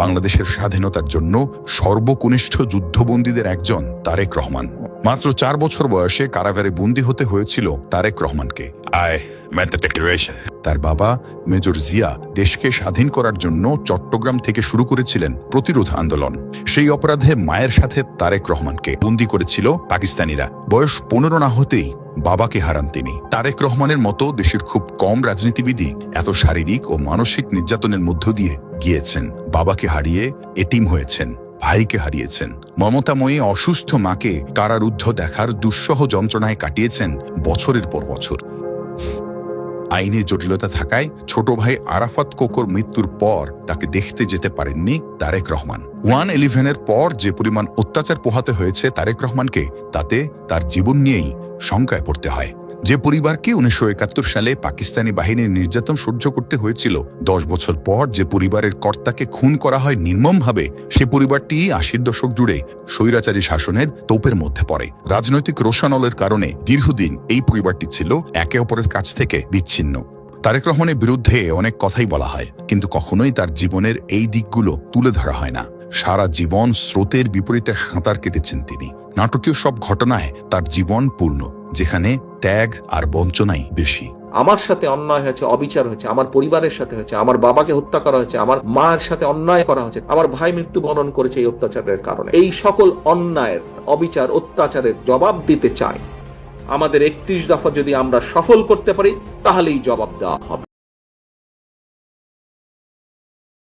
বাংলাদেশের স্বাধীনতার জন্য সর্বকনিষ্ঠ যুদ্ধবন্দীদের একজন তারেক রহমান। মাত্র চার বছর বয়সে কারাগারে বন্দী হতে হয়েছিল তারেক রহমানকে। আই তার বাবা, মেজর জিয়া, দেশকে স্বাধীন করার জন্য চট্টগ্রাম থেকে শুরু করেছিলেন প্রতিরোধ আন্দোলন। সেই অপরাধে মায়ের সাথে তারেক রহমানকে বন্দী করেছিল পাকিস্তানিরা। বয়স পনেরো না হতেই বাবাকে হারান তিনি। তারেক রহমানের মতো দেশের খুব কম রাজনীতিবিদই এত শারীরিক ও মানসিক নির্যাতনের মধ্য দিয়ে গিয়েছেন। বাবাকে হারিয়ে এতিম হয়েছেন, ভাইকে হারিয়েছেন। মমতাময়ী অসুস্থ মাকে কারারুদ্ধ দেখার দুঃসহ যন্ত্রণায় কাটিয়েছেন বছরের পর বছর। আইনের জটিলতা থাকায় ছোট ভাই আরাফাত কোকর মৃত্যুর পর তাকে দেখতে যেতে পারেননি তারেক রহমান। ওয়ান ইলেভেনের পর যে পরিমাণ অত্যাচার পোহাতে হয়েছে তারেক রহমানকে, তাতে তার জীবন নিয়েই শঙ্কায় পড়তে হয়। যে পরিবারকে উনিশশো একাত্তর সালে পাকিস্তানি বাহিনীর নির্যাতন সহ্য করতে হয়েছিল, দশ বছর পর যে পরিবারের কর্তাকে খুন করা হয় নির্মমভাবে, সে পরিবারটি আশির দশক জুড়ে স্বৈরাচারী শাসনের তোপের মধ্যে পড়ে। রাজনৈতিক রোশানলের কারণে দীর্ঘদিন এই পরিবারটি ছিল একে অপরের কাছ থেকে বিচ্ছিন্ন। তারেক রহমানের বিরুদ্ধে অনেক কথাই বলা হয়, কিন্তু কখনোই তার জীবনের এই দিকগুলো তুলে ধরা হয় না। সারা জীবন স্রোতের বিপরীতে সাঁতার কেটেছেন তিনি। নাটকীয় সব ঘটনায় তার জীবন পূর্ণ, যেখানে ত্যাগ আর বঞ্চনাই বেশি। আমার সাথে অন্যায় হয়েছে, অবিচার হয়েছে, আমার পরিবারের সাথে হয়েছে, আমার বাবাকে হত্যা করা হয়েছে, আমার মায়ের সাথে অন্যায় করা হয়েছে, আমার ভাই মৃত্যুবরণ করেছে এই অত্যাচারের কারণে। এই সকল অন্যায়ের, অবিচার, অত্যাচারের জবাব দিতে চাই। আমাদের একত্রিশ দফা যদি আমরা সফল করতে পারি, তাহলেই জবাব দেওয়া হবে।